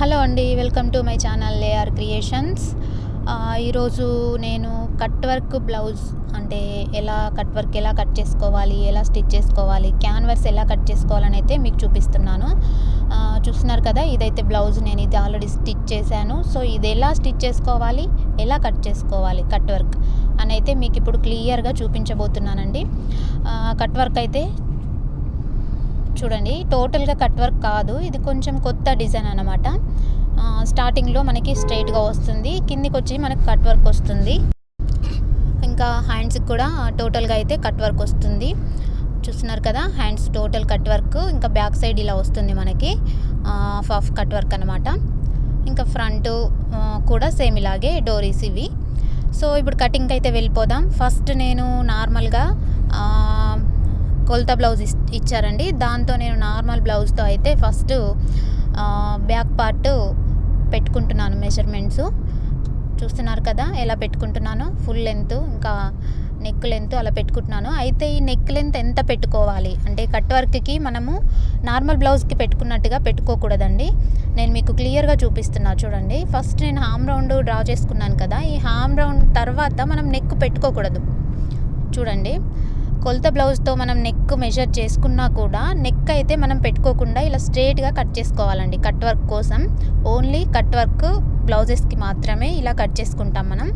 Hello అండి welcome to my channel layer creations ఈరోజు నేను కట్ వర్క్ బ్లౌజ్ అంటే ఎలా కట్ వర్క్ ఎలా కట్ చేసుకోవాలి ఎలా స్టిచ్ చేసుకోవాలి క్యాన్వర్స్ ఎలా కట్ చేసుకోవాలని అయితే మీకు చూపిస్తున్నాను. చూస్తున్నారు కదా ఇదైతే బ్లౌజ్ నేను ఇది ఆల్రెడీ స్టిచ్ చేశాను. సో ఇది ఎలా స్టిచ్ చేసుకోవాలి ఎలా కట్ చేసుకోవాలి కట్ వర్క్ అని అయితే మీకు ఇప్పుడు క్లియర్గా చూపించబోతున్నానండి. కట్ వర్క్ అయితే చూడండి టోటల్గా కట్ వర్క్ కాదు. ఇది కొంచెం కొత్త డిజైన్ అనమాట స్టార్టింగ్లో మనకి స్ట్రైట్గా వస్తుంది. కిందికి వచ్చి మనకి కట్ వర్క్ వస్తుంది. ఇంకా హ్యాండ్స్కి కూడా టోటల్గా అయితే కట్ వర్క్ వస్తుంది. చూస్తున్నారు కదా హ్యాండ్స్ టోటల్ కట్ వర్క్. ఇంకా బ్యాక్ సైడ్ ఇలా వస్తుంది మనకి. హాఫ్ ఆఫ్ కట్ వర్క్ అనమాట ఇంకా ఫ్రంట్ కూడా సేమ్ ఇలాగే డోరీస్ ఇవి. సో ఇప్పుడు కటింగ్కి అయితే వెళ్ళిపోదాం. ఫస్ట్ నేను నార్మల్గా కొలత బ్లౌజ్ ఇచ్చారండి. దాంతో నేను నార్మల్ బ్లౌజ్తో అయితే ఫస్ట్ బ్యాక్ పార్ట్ పెట్టుకుంటున్నాను మెజర్మెంట్స్. చూస్తున్నారు కదా ఎలా పెట్టుకుంటున్నాను. ఫుల్ లెంత్ ఇంకా నెక్ లెంత్ అలా పెట్టుకుంటున్నాను. అయితే ఈ నెక్ లెంత్ ఎంత పెట్టుకోవాలి? అంటే కట్ వర్క్కి మనము నార్మల్ బ్లౌజ్కి పెట్టుకున్నట్టుగా పెట్టుకోకూడదండి. నేను మీకు క్లియర్గా చూపిస్తున్నా చూడండి. ఫస్ట్ నేను హామ్ రౌండ్ డ్రా చేసుకున్నాను కదా. ఈ హామ్ రౌండ్ తర్వాత మనం నెక్ పెట్టుకోకూడదు. చూడండి. కొలత బ్లౌజ్తో మనం నెక్ మెజర్ చేసుకున్నా కూడా నెక్ అయితే మనం పెట్టుకోకుండా ఇలా స్ట్రేట్గా కట్ చేసుకోవాలండి. కట్ వర్క్ కోసం. ఓన్లీ కట్ వర్క్ బ్లౌజెస్కి మాత్రమే ఇలా కట్ చేసుకుంటాం మనం.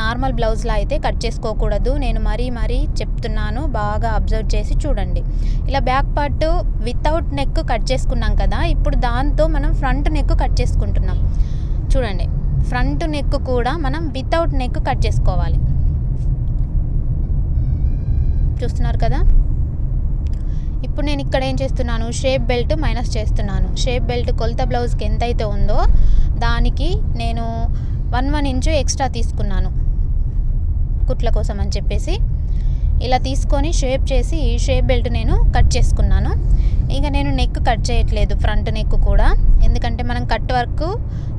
నార్మల్ బ్లౌజ్లో అయితే కట్ చేసుకోకూడదు. నేను మరీ మరీ చెప్తున్నాను. బాగా అబ్జర్వ్ చేసి చూడండి. ఇలా back part without neck cut చేసుకున్నాం కదా ఇప్పుడు దాంతో మనం ఫ్రంట్ నెక్ కట్ చేసుకుంటున్నాం. చూడండి. ఫ్రంట్ నెక్ కూడా మనం వితౌట్ నెక్ కట్ చేసుకోవాలి. చూస్తున్నారు కదా? ఇప్పుడు నేను ఇక్కడ ఏం చేస్తున్నాను? షేప్ బెల్ట్ మైనస్ చేస్తున్నాను. షేప్ బెల్ట్ కొలత బ్లౌజ్కి ఎంత అయితే ఉందో దానికి నేను వన్ వన్ ఇంచు ఎక్స్ట్రా తీసుకున్నాను. కుట్ల కోసం అని చెప్పేసి. ఇలా తీసుకొని షేప్ చేసి షేప్ బెల్ట్ నేను కట్ చేసుకున్నాను. ఇంకా నేను నెక్ కట్ చేయట్లేదు ఫ్రంట్ నెక్ కూడా. ఎందుకంటే మనం కట్ వర్క్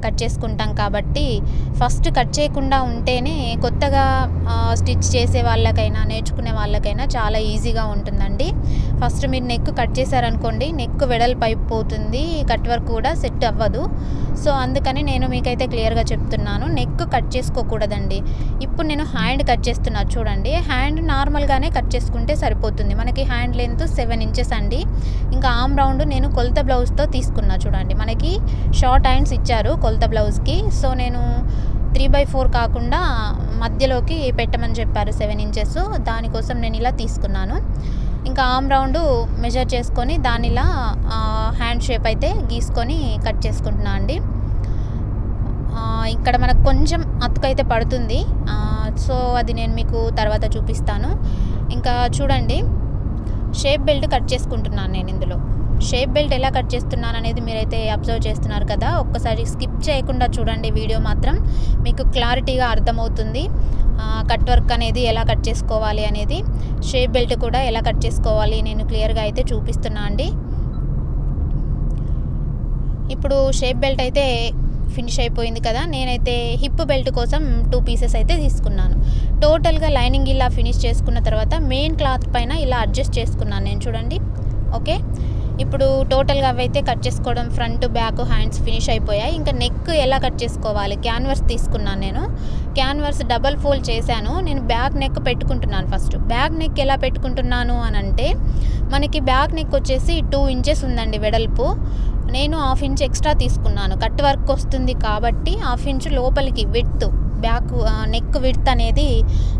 కట్ చేసుకుంటాం కాబట్టి ఫస్ట్ కట్ చేయకుండా ఉంటేనే కొత్తగా స్టిచ్ చేసే వాళ్ళకైనా నేర్చుకునే వాళ్ళకైనా చాలా ఈజీగా ఉంటుందండి. ఫస్ట్ మీరు నెక్ కట్ చేశారనుకోండి నెక్ వెడల్పు అయిపోతుంది కట్ వర్క్ కూడా సెట్ అవ్వదు. సో అందుకని నేను మీకైతే క్లియర్గా చెప్తున్నాను నెక్ కట్ చేసుకోకూడదండి. ఇప్పుడు నేను హ్యాండ్ కట్ చేస్తున్నా చూడండి. హ్యాండ్ నార్మల్గానే కట్ చేసుకుంటే సరిపోతుంది. మనకి హ్యాండ్ లెంత్ సెవెన్ ఇంచెస్ అండి. ఇంకా ఆమ్ రౌండ్ నేను కొలత బ్లౌజ్తో తీసుకున్నా చూడండి. మన మనకి షార్ట్ హ్యాండ్స్ ఇచ్చారు కొలత బ్లౌజ్కి. సో నేను త్రీ బై ఫోర్ కాకుండా మధ్యలోకి పెట్టమని చెప్పారు సెవెన్ ఇంచెస్. దానికోసం నేను ఇలా తీసుకున్నాను. ఇంకా ఆమ్ రౌండ్ మెజర్ చేసుకొని దానిలా హ్యాండ్ షేప్ అయితే గీసుకొని కట్ చేసుకుంటున్నా అండి. ఇక్కడ మనకు కొంచెం అతుకైతే పడుతుంది. సో అది నేను మీకు తర్వాత చూపిస్తాను. ఇంకా చూడండి షేప్ బెల్ట్ కట్ చేసుకుంటున్నాను నేను ఇందులో. షేప్ బెల్ట్ ఎలా కట్ చేస్తున్నాను అనేది మీరైతే అబ్జర్వ్ చేస్తున్నారు కదా. ఒక్కసారి స్కిప్ చేయకుండా చూడండి వీడియో మాత్రం. మీకు క్లారిటీగా అర్థమవుతుంది. కట్ వర్క్ అనేది ఎలా కట్ చేసుకోవాలి అనేది. షేప్ బెల్ట్ కూడా ఎలా కట్ చేసుకోవాలి నేను క్లియర్గా అయితే చూపిస్తున్నా అండి. ఇప్పుడు షేప్ బెల్ట్ అయితే ఫినిష్ అయిపోయింది కదా. నేనైతే హిప్ బెల్ట్ కోసం టూ పీసెస్ అయితే తీసుకున్నాను. టోటల్గా లైనింగ్ ఇలా ఫినిష్ చేసుకున్న తర్వాత మెయిన్ క్లాత్ పైన ఇలా అడ్జస్ట్ చేసుకున్నాను నేను చూడండి. ఓకే? ఇప్పుడు టోటల్గా అవైతే కట్ చేసుకోవడం ఫ్రంట్ బ్యాక్ హ్యాండ్స్ ఫినిష్ అయిపోయాయి. ఇంకా నెక్ ఎలా కట్ చేసుకోవాలి? క్యాన్వర్స్ తీసుకున్నాను నేను. క్యాన్వర్స్ డబల్ ఫోల్డ్ చేశాను. నేను బ్యాక్ నెక్ పెట్టుకుంటున్నాను ఫస్ట్. బ్యాక్ నెక్ ఎలా పెట్టుకుంటున్నాను అని అంటే మనకి బ్యాక్ నెక్ వచ్చేసి టూ ఇంచెస్ ఉందండి వెడల్పు. నేను హాఫ్ ఇంచ్ ఎక్స్ట్రా తీసుకున్నాను. కట్ వర్క్ వస్తుంది కాబట్టి హాఫ్ ఇంచ్ లోపలికి విడ్త్ బ్యాక్ నెక్ విడ్త్ అనేది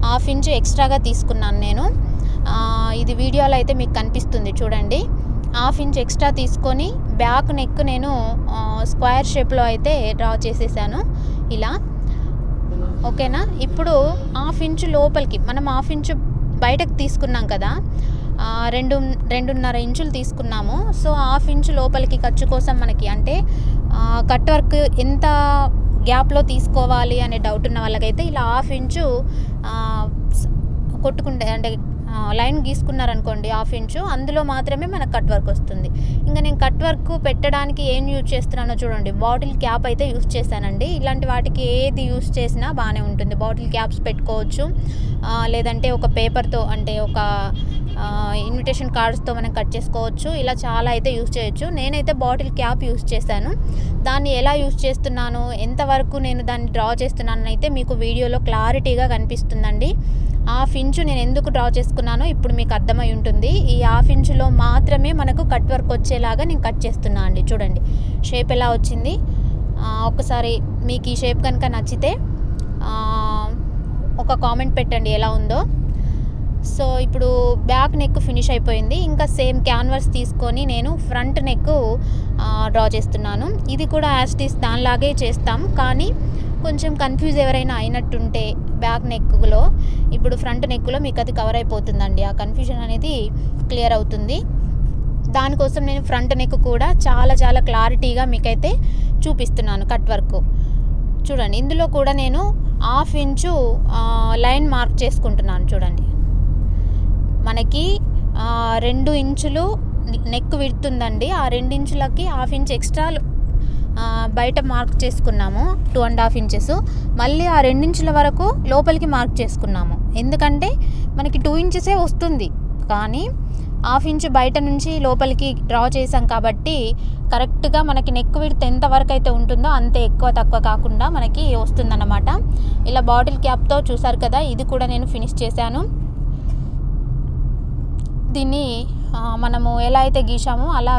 హాఫ్ ఇంచ్ ఎక్స్ట్రాగా తీసుకున్నాను నేను. ఇది వీడియోలో అయితే మీకు కనిపిస్తుంది. చూడండి. హాఫ్ ఇంచ్ ఎక్స్ట్రా తీసుకొని బ్యాక్ నెక్ నేను స్క్వేర్ షేప్లో అయితే డ్రా చేసేసాను. ఇలా. ఓకేనా? ఇప్పుడు హాఫ్ ఇంచు లోపలికి మనం హాఫ్ ఇంచు బయటకు తీసుకున్నాం కదా రెండు రెండున్నర ఇంచులు తీసుకున్నాము. సో హాఫ్ ఇంచు లోపలికి ఖర్చు కోసం మనకి అంటే కట్ వర్క్ ఎంత గ్యాప్లో తీసుకోవాలి అనే డౌట్ ఉన్న వాళ్ళకైతే ఇలా హాఫ్ ఇంచు కొట్టుకుంటే అంటే లైన్ గీసుకున్నారనుకోండి హాఫ్ ఇంచు అందులో మాత్రమే మనకు కట్ వర్క్ వస్తుంది. ఇంకా నేను కట్ వర్క్ పెట్టడానికి ఏం యూజ్ చేస్తున్నానో చూడండి బాటిల్ క్యాప్ అయితే యూజ్ చేశానండి. ఇలాంటి వాటికి ఏది యూజ్ చేసినా బాగానే ఉంటుంది. బాటిల్ క్యాప్స్ పెట్టుకోవచ్చు. లేదంటే ఒక పేపర్తో అంటే ఒక ఇన్విటేషన్ కార్డ్స్తో మనం కట్ చేసుకోవచ్చు. ఇలా చాలా అయితే యూస్ చేయొచ్చు. నేనైతే బాటిల్ క్యాప్ యూజ్ చేశాను. దాన్ని ఎలా యూస్ చేస్తున్నాను ఎంతవరకు నేను దాన్ని డ్రా చేస్తున్నాను అయితే మీకు వీడియోలో క్లారిటీగా కనిపిస్తుందండి. హాఫ్ ఇంచు నేను ఎందుకు డ్రా చేసుకున్నానో ఇప్పుడు మీకు అర్థమై ఉంటుంది. ఈ హాఫ్ ఇంచులో మాత్రమే మనకు కట్ వర్క్ వచ్చేలాగా నేను కట్ చేస్తున్నా అండి. చూడండి. షేప్ ఎలా వచ్చింది? ఒకసారి మీకు ఈ షేప్ కనుక నచ్చితే ఒక కామెంట్ పెట్టండి ఎలా ఉందో. సో ఇప్పుడు బ్యాక్ నెక్ ఫినిష్ అయిపోయింది. ఇంకా సేమ్ క్యాన్వర్స్ తీసుకొని నేను ఫ్రంట్ నెక్ డ్రా చేస్తున్నాను. ఇది కూడా యాస్టీస్ దానిలాగే చేస్తాం. కానీ కొంచెం కన్ఫ్యూజ్ ఎవరైనా అయినట్టుంటే బ్యాక్ నెక్లో. ఇప్పుడు ఫ్రంట్ నెక్లో మీకు అది కవర్ అయిపోతుందండి. ఆ కన్ఫ్యూజన్ అనేది క్లియర్ అవుతుంది. దానికోసం నేను ఫ్రంట్ నెక్ కూడా చాలా చాలా క్లారిటీగా మీకైతే చూపిస్తున్నాను కట్ వర్క్ చూడండి ఇందులో కూడా నేను హాఫ్ ఇంచు లైన్ మార్క్ చేసుకుంటున్నాను చూడండి. మనకి రెండు ఇంచులు నెక్ విడుతుందండి ఆ రెండు ఇంచులకి హాఫ్ ఇంచ్ ఎక్స్ట్రా బయట మార్క్ చేసుకున్నాము టూ అండ్ హాఫ్ ఇంచెస్ మళ్ళీ ఆ రెండించుల వరకు లోపలికి మార్క్ చేసుకున్నాము. ఎందుకంటే మనకి టూ ఇంచెసే వస్తుంది. కానీ హాఫ్ ఇంచ్ బయట నుంచి లోపలికి డ్రా చేసాం కాబట్టి కరెక్ట్గా మనకి నెక్ విడ్త్ ఎంత వరకు అయితే ఉంటుందో అంతే ఎక్కువ తక్కువ కాకుండా మనకి వస్తుందన్నమాట. ఇలా బాటిల్ క్యాప్తో చూసారు కదా ఇది కూడా నేను ఫినిష్ చేశాను. దీన్ని మనము ఎలా అయితే గీసామో అలా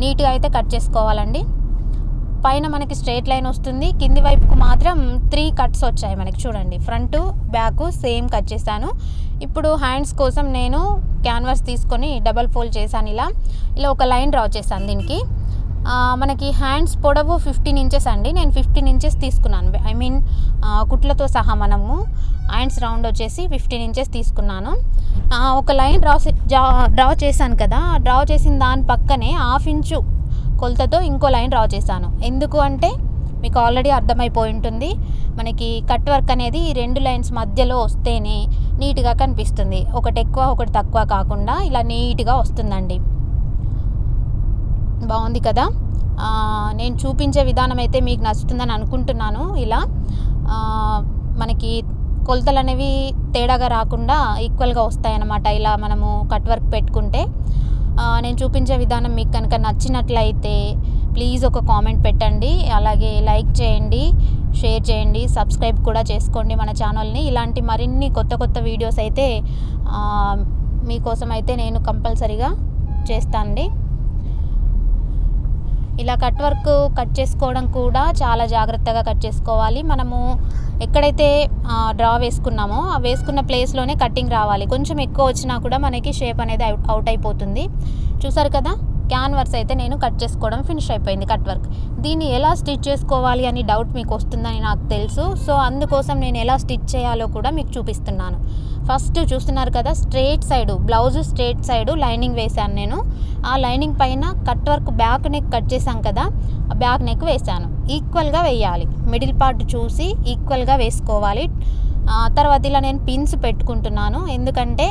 నీట్గా అయితే కట్ చేసుకోవాలండి. పైన మనకి స్ట్రైట్ లైన్ వస్తుంది. కింది వైపుకు మాత్రం త్రీ కట్స్ వచ్చాయి మనకి. చూడండి. ఫ్రంట్ బ్యాక్ సేమ్ కట్ చేశాను. ఇప్పుడు హ్యాండ్స్ కోసం నేను క్యాన్వాస్ తీసుకొని డబల్ ఫోల్డ్ చేశాను ఇలా. ఇలా ఒక లైన్ డ్రా చేశాను దీనికి. మనకి హ్యాండ్స్ పొడవు ఫిఫ్టీన్ ఇంచెస్ అండి. నేను ఫిఫ్టీన్ ఇంచెస్ తీసుకున్నాను. ఐ మీన్ కుట్లతో సహా మనము హ్యాండ్స్ రౌండ్ వచ్చేసి ఫిఫ్టీన్ ఇంచెస్ తీసుకున్నాను. ఒక లైన్ డ్రా డ్రా చేశాను కదా. డ్రా చేసిన దాని పక్కనే హాఫ్ ఇంచు కొలతతో ఇంకో లైన్ డ్రా చేశాను. ఎందుకు అంటే మీకు ఆల్రెడీ అర్థమైపోయి ఉంటుంది. మనకి కట్ వర్క్ అనేది ఈ రెండు లైన్స్ మధ్యలో వస్తేనే నీట్గా కనిపిస్తుంది. ఒకటి ఎక్కువ ఒకటి తక్కువ కాకుండా ఇలా నీట్గా వస్తుందండి. బాగుంది కదా? నేను చూపించే విధానం అయితే మీకు నచ్చుతుందని అనుకుంటున్నాను ఇలా. మనకి కొలతలు అనేవి తేడాగా రాకుండా ఈక్వల్గా వస్తాయన్నమాట. ఇలా మనము కట్ వర్క్ పెట్టుకుంటే నేను చూపించే విధానం మీకు కనుక నచ్చినట్లయితే ప్లీజ్ ఒక కామెంట్ పెట్టండి. అలాగే లైక్ చేయండి షేర్ చేయండి సబ్స్క్రైబ్ కూడా చేసుకోండి మన ఛానల్ని. ఇలాంటి మరిన్ని కొత్త కొత్త వీడియోస్ అయితే మీకోసం అయితే నేను కంపల్సరీగా చేస్తానండి. ఇలా కట్ వర్క్ కట్ చేసుకోవడం కూడా చాలా జాగ్రత్తగా కట్ చేసుకోవాలి. మనము ఎక్కడైతే డ్రా వేసుకున్నామో ఆ వేసుకున్న ప్లేస్లోనే కటింగ్ రావాలి. కొంచెం ఎక్కువ వచ్చినా కూడా మనకి షేప్ అనేది అవుట్ అవుట్ అయిపోతుంది. చూసారు కదా? క్యాన్వర్స్ అయితే నేను కట్ చేసుకోవడం ఫినిష్ అయిపోయింది కట్ వర్క్ దీన్ని ఎలా స్టిచ్ చేసుకోవాలి అని డౌట్ మీకు వస్తుందని నాకు తెలుసు. సో అందుకోసం నేను ఎలా స్టిచ్ చేయాలో కూడా మీకు చూపిస్తున్నాను. ఫస్ట్ చూస్తున్నారు కదా straight side blouse straight side lining వేశాను నేను. ఆ లైనింగ్ పైన cut work back neck cut చేశాం కదా ఆ బ్యాక్ నెక్ వేశాను. ఈక్వల్గా వేయాలి. మిడిల్ పార్ట్ చూసి ఈక్వల్గా వేసుకోవాలి. తర్వాత ఇలా నేను పిన్స్ పెట్టుకుంటున్నాను. ఎందుకంటే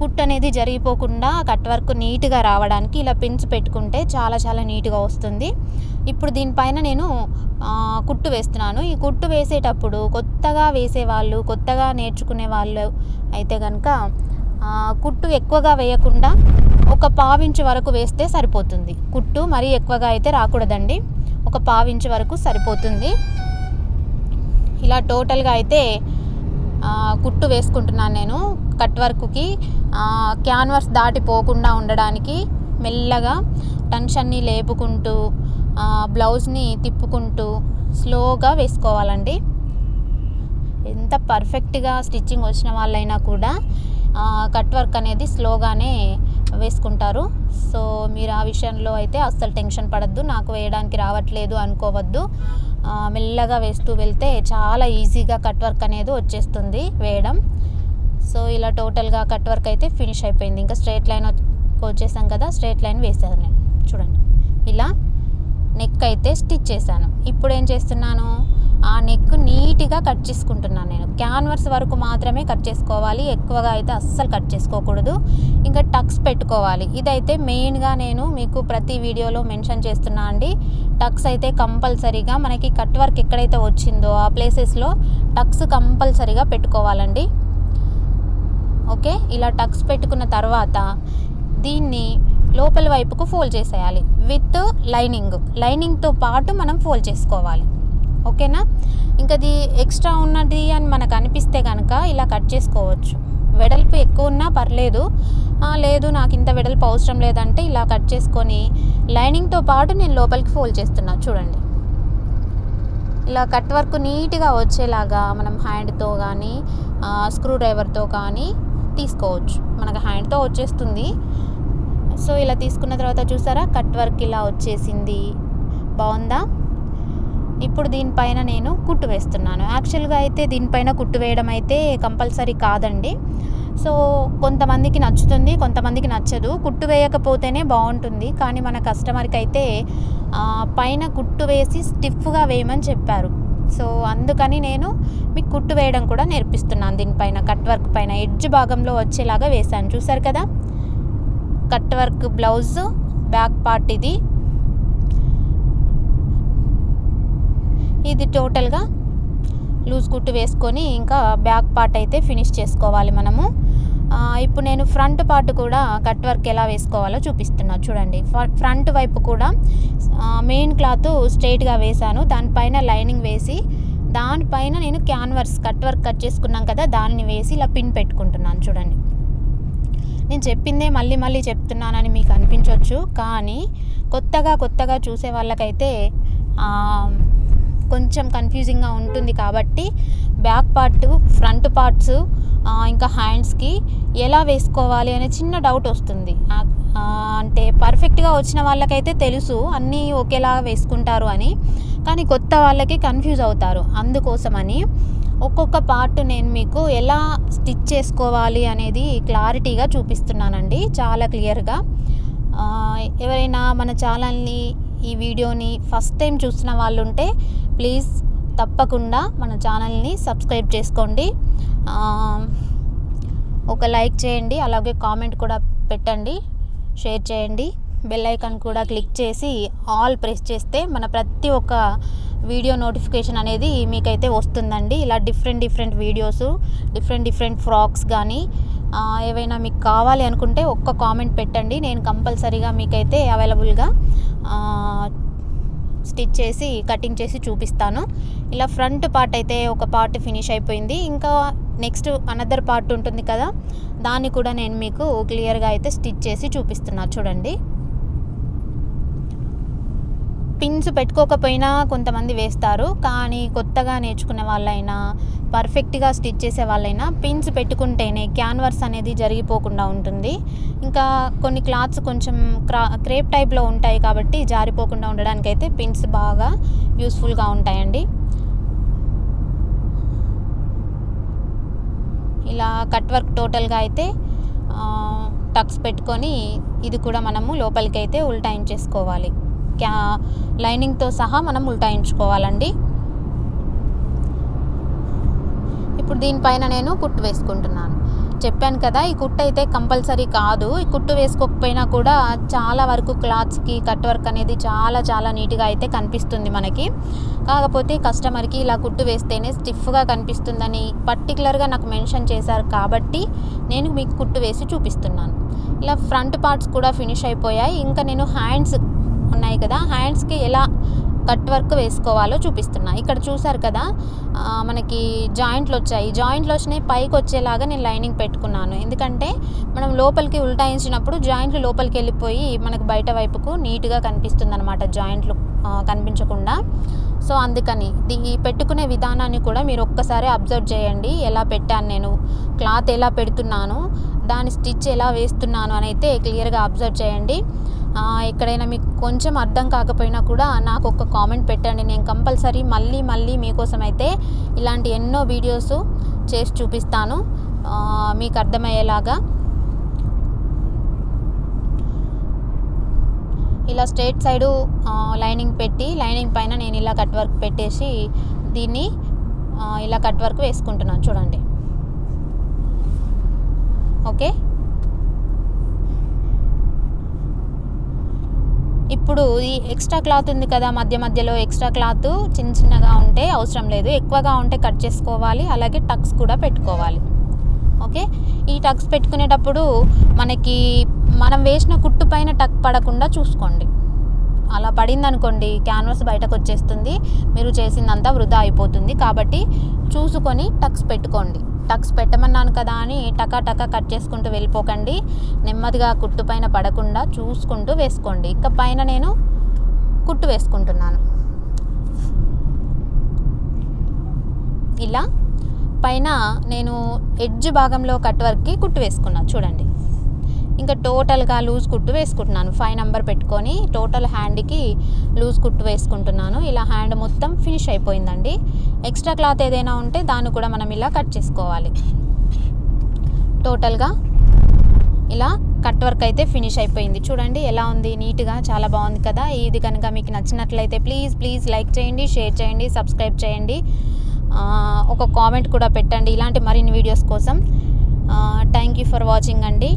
కుట్ అనేది జరిగిపోకుండా కట్ వర్క్ నీట్గా రావడానికి ఇలా పిన్స్ పెట్టుకుంటే చాలా చాలా నీట్గా వస్తుంది. ఇప్పుడు దీనిపైన నేను కుట్టు వేస్తున్నాను. ఈ కుట్టు వేసేటప్పుడు కొత్తగా వేసేవాళ్ళు కొత్తగా నేర్చుకునే వాళ్ళు అయితే కనుక కుట్టు ఎక్కువగా వేయకుండా ఒక పావించు వరకు వేస్తే సరిపోతుంది. కుట్టు మరీ ఎక్కువగా అయితే రాకూడదండి. ఒక పావించు వరకు సరిపోతుంది. ఇలా టోటల్గా అయితే కుట్టు వేసుకుంటున్నాను నేను కట్ వర్క్కి. క్యాన్వర్స్ దాటిపోకుండా ఉండడానికి మెల్లగా టెన్షన్ని లేపుకుంటూ బ్లౌజ్ని తిప్పుకుంటూ స్లోగా వేసుకోవాలండి. ఎంత పర్ఫెక్ట్గా స్టిచ్చింగ్ వచ్చిన వాళ్ళైనా కూడా కట్ వర్క్ అనేది స్లోగానే వేసుకుంటారు. సో మీరు ఆ విషయంలో అయితే అస్సలు టెన్షన్ పడద్దు. నాకు వేయడానికి రావట్లేదు అనుకోవద్దు. మెల్లగా వేస్తూ వెళ్తే చాలా ఈజీగా కట్ వర్క్ అనేది వచ్చేస్తుంది వేయడం. సో ఇలా టోటల్గా కట్ వర్క్ అయితే ఫినిష్ అయిపోయింది. ఇంకా స్ట్రేట్ లైన్ వచ్చేసాం కదా స్ట్రైట్ లైన్ వేసాను నేను. చూడండి. ఇలా నెక్ అయితే స్టిచ్ చేశాను. ఇప్పుడు ఏం చేస్తున్నాను? ఆ నెక్ నీట్గా కట్ చేసుకుంటున్నాను నేను. క్యాన్వర్స్ వరకు మాత్రమే కట్ చేసుకోవాలి. ఎక్కువగా అయితే అస్సలు కట్ చేసుకోకూడదు. ఇంకా టక్స్ పెట్టుకోవాలి. ఇదైతే మెయిన్గా నేను మీకు ప్రతి వీడియోలో మెన్షన్ చేస్తున్నా అండి. టక్స్ అయితే కంపల్సరీగా మనకి కట్ వర్క్ ఎక్కడైతే వచ్చిందో ఆ ప్లేసెస్లో టక్స్ కంపల్సరీగా పెట్టుకోవాలండి. ఓకే? ఇలా టక్స్ పెట్టుకున్న తర్వాత దీన్ని లోపల వైపుకు ఫోల్డ్ చేసేయాలి. విత్ లైనింగ్ లైనింగ్తో పాటు మనం ఫోల్డ్ చేసుకోవాలి. ఓకేనా? ఇంకా అది ఎక్స్ట్రా ఉన్నది అని మనకు అనిపిస్తే కనుక ఇలా కట్ చేసుకోవచ్చు. వెడల్పు ఎక్కువ ఉన్నా పర్లేదు. లేదు నాకు ఇంత వెడల్పు అవసరం లేదంటే ఇలా కట్ చేసుకొని లైనింగ్తో పాటు నేను లోపలికి ఫోల్డ్ చేస్తున్నా. చూడండి. ఇలా కట్ వర్క్ నీట్గా వచ్చేలాగా మనం హ్యాండ్తో కానీ స్క్రూ డ్రైవర్తో కానీ తీసుకోవచ్చు. మనకు హ్యాండ్తో వచ్చేస్తుంది. సో ఇలా తీసుకున్న తర్వాత చూసారా? కట్ వర్క్ ఇలా వచ్చేసింది. బాగుందా? ఇప్పుడు దీనిపైన నేను కుట్టు వేస్తున్నాను. యాక్చువల్గా అయితే దీనిపైన కుట్టు వేయడం అయితే కంపల్సరీ కాదండి. సో కొంతమందికి నచ్చుతుంది కొంతమందికి నచ్చదు. కుట్టు వేయకపోతేనే బాగుంటుంది. కానీ మన కస్టమర్కి అయితే పైన కుట్టు వేసి స్టిఫ్గా వేయమని చెప్పారు. సో అందుకని నేను మీకు కుట్టు వేయడం కూడా నేర్పిస్తున్నాను. దీనిపైన కట్ వర్క్ పైన ఎడ్జ్ భాగంలో వచ్చేలాగా వేశాను. చూసారు కదా? Cut work blouse back part ఇది. ఇది టోటల్గా లూజ్ కుట్టు వేసుకొని ఇంకా బ్యాక్ పార్ట్ అయితే ఫినిష్ చేసుకోవాలి మనము. ఇప్పుడు నేను ఫ్రంట్ పార్ట్ కూడా కట్ వర్క్ ఎలా వేసుకోవాలో చూపిస్తున్నా. చూడండి ఫ- ఫ్రంట్ వైపు కూడా మెయిన్ క్లాత్ స్ట్రైట్గా వేశాను. దానిపైన లైనింగ్ వేసి దానిపైన నేను క్యాన్వర్స్ కట్ వర్క్ కట్ చేసుకున్నాం కదా దానిని వేసి ఇలా పిన్ పెట్టుకుంటున్నాను. చూడండి. నేను చెప్పిందే మళ్ళీ మళ్ళీ చెప్తున్నానని మీకు అనిపించవచ్చు కానీ కొత్తగా కొత్తగా చూసే వాళ్ళకైతే కొంచెం కన్ఫ్యూజింగ్గా ఉంటుంది కాబట్టి బ్యాక్ పార్ట్ ఫ్రంట్ పార్ట్స్ ఇంకా హ్యాండ్స్కి ఎలా వేసుకోవాలి అనే చిన్న డౌట్ వస్తుంది. అంటే పర్ఫెక్ట్గా వచ్చిన వాళ్ళకైతే తెలుసు అన్నీ ఒకేలా వేసుకుంటారు అని కానీ కొత్త వాళ్ళకి కన్ఫ్యూజ్ అవుతారు. అందుకోసమని ఒక్కొక్క పార్ట్ నేను మీకు ఎలా స్టిచ్ చేసుకోవాలి అనేది క్లారిటీగా చూపిస్తున్నానండి. చాలా క్లియర్గా ఎవరైనా మన ఛానల్ని ఈ వీడియోని ఫస్ట్ టైం చూసిన వాళ్ళు ఉంటే ప్లీజ్ తప్పకుండా మన ఛానల్ని సబ్స్క్రైబ్ చేసుకోండి. ఒక లైక్ చేయండి అలాగే కామెంట్ కూడా పెట్టండి షేర్ చేయండి. బెల్ ఐకాన్ కూడా క్లిక్ చేసి ఆల్ ప్రెస్ చేస్తే మన ప్రతి ఒక్క వీడియో నోటిఫికేషన్ అనేది మీకైతే వస్తుందండి. ఇలా different different videos different different frocks కానీ ఏవైనా మీకు కావాలి అనుకుంటే ఒక్క కామెంట్ పెట్టండి. నేను కంపల్సరీగా మీకైతే అవైలబుల్గా స్టిచ్ చేసి కటింగ్ చేసి చూపిస్తాను. ఇలా ఫ్రంట్ పార్ట్ అయితే ఒక పార్ట్ ఫినిష్ అయిపోయింది. ఇంకా నెక్స్ట్ అనదర్ పార్ట్ ఉంటుంది కదా దాన్ని కూడా నేను మీకు క్లియర్గా అయితే స్టిచ్ చేసి చూపిస్తున్నా. చూడండి. పిన్స్ పెట్టుకోకపోయినా కొంతమంది వేస్తారు. కానీ కొత్తగా నేర్చుకునే వాళ్ళైనా పర్ఫెక్ట్గా స్టిచ్ చేసే వాళ్ళైనా పిన్స్ పెట్టుకుంటేనే క్యాన్వర్స్ అనేది జరిగిపోకుండా ఉంటుంది. ఇంకా కొన్ని క్లాత్స్ కొంచెం క్రా క్రేప్ టైప్లో ఉంటాయి కాబట్టి జారిపోకుండా ఉండడానికి అయితే పిన్స్ బాగా యూస్ఫుల్గా ఉంటాయండి. ఇలా కట్ వర్క్ టోటల్గా అయితే టక్స్ పెట్టుకొని ఇది కూడా మనము లోపలికి అయితే ఉల్టాయించేసుకోవాలి క్యా లైనింగ్తో సహా మనం ఉల్టాయించుకోవాలండి. ఇప్పుడు దీనిపైన నేను కుట్టు వేసుకుంటున్నాను. చెప్పాను కదా ఈ కుట్టు అయితే కంపల్సరీ కాదు. ఈ కుట్టు వేసుకోకపోయినా కూడా చాలా వరకు క్లాత్స్కి కట్ వర్క్ అనేది చాలా చాలా నీట్గా అయితే కనిపిస్తుంది మనకి. కాకపోతే కస్టమర్కి ఇలా కుట్టు వేస్తేనే స్టిఫ్గా కనిపిస్తుందని పర్టికులర్గా నాకు మెన్షన్ చేశారు కాబట్టి నేను మీకు కుట్టు వేసి చూపిస్తున్నాను. ఇలా ఫ్రంట్ పార్ట్స్ కూడా ఫినిష్ అయిపోయాయి. ఇంకా నేను హ్యాండ్స్ ఉన్నాయి కదా హ్యాండ్స్కి ఎలా కట్ వర్క్ వేసుకోవాలో చూపిస్తున్నా ఇక్కడ చూసారు కదా మనకి జాయింట్లు వచ్చాయి. జాయింట్లు వచ్చినాయి పైకి వచ్చేలాగా నేను లైనింగ్ పెట్టుకున్నాను. ఎందుకంటే మనం లోపలికి ఉల్టాయించినప్పుడు జాయింట్లు లోపలికి వెళ్ళిపోయి మనకు బయట వైపుకు నీట్గా కనిపిస్తుంది అనమాట జాయింట్లు కనిపించకుండా. సో అందుకని ఈ పెట్టుకునే విధానాన్ని కూడా మీరు ఒక్కసారి అబ్జర్వ్ చేయండి. ఎలా పెట్టాను నేను క్లాత్ ఎలా పెడుతున్నాను దాని స్టిచ్ ఎలా వేస్తున్నాను అని అయితే క్లియర్గా అబ్జర్వ్ చేయండి. ఎక్కడైనా మీకు కొంచెం అర్థం కాకపోయినా కూడా నాకు ఒక కామెంట్ పెట్టండి. నేను కంపల్సరీ మళ్ళీ మళ్ళీ మీకోసం అయితే ఇలాంటి ఎన్నో వీడియోస్ చేసి చూపిస్తాను. మీకు అర్థమయ్యేలాగా. ఇలా స్ట్రేట్ సైడు లైనింగ్ పెట్టి లైనింగ్ పైన నేను ఇలా కట్ వర్క్ పెట్టేసి దీన్ని ఇలా కట్ వర్క్ వేసుకుంటున్నాను. చూడండి. ఓకే? ఇప్పుడు ఈ ఎక్స్ట్రా క్లాత్ ఉంది కదా మధ్య మధ్యలో ఎక్స్ట్రా క్లాత్ చిన్న చిన్నగా ఉంటే అవసరం లేదు. ఎక్కువగా ఉంటే కట్ చేసుకోవాలి అలాగే టక్స్ కూడా పెట్టుకోవాలి. ఓకే ఈ టక్స్ పెట్టుకునేటప్పుడు మనకి మనం వేసిన కుట్టు పైన టక్ పడకుండా చూసుకోండి. అలా పడింది అనుకోండి క్యాన్వాస్ బయటకు వచ్చేస్తుంది మీరు చేసిందంతా వృధా అయిపోతుంది. కాబట్టి చూసుకొని టక్స్ పెట్టుకోండి. టక్స్ పెట్టమన్నాను కదా అని టకా టకా కట్ చేసుకుంటూ వెళ్ళిపోకండి. నెమ్మదిగా కుట్టు పైన పడకుండా చూసుకుంటూ వేసుకోండి. ఇక పైన నేను కుట్టు వేసుకుంటున్నాను. ఇలా పైన నేను ఎడ్జ్ భాగంలో కట్ వర్క్కి కుట్టు వేసుకున్నా. చూడండి. ఇంకా టోటల్గా లూజ్ కుట్టు వేసుకుంటున్నాను. ఫైవ్ నెంబర్ పెట్టుకొని టోటల్ హ్యాండ్కి లూజ్ కుట్టు వేసుకుంటున్నాను. ఇలా హ్యాండ్ మొత్తం ఫినిష్ అయిపోయిందండి. ఎక్స్ట్రా క్లాత్ ఏదైనా ఉంటే దాన్ని కూడా మనం ఇలా కట్ చేసుకోవాలి. టోటల్గా ఇలా కట్ వర్క్ అయితే ఫినిష్ అయిపోయింది. చూడండి ఎలా ఉంది నీట్గా చాలా బాగుంది కదా. ఇది కనుక మీకు నచ్చినట్లయితే ప్లీజ్ ప్లీజ్ లైక్ చేయండి షేర్ చేయండి సబ్స్క్రైబ్ చేయండి. ఒక కామెంట్ కూడా పెట్టండి ఇలాంటి మరిన్ని వీడియోస్ కోసం. థ్యాంక్ యూ ఫర్ వాచింగ్ అండి.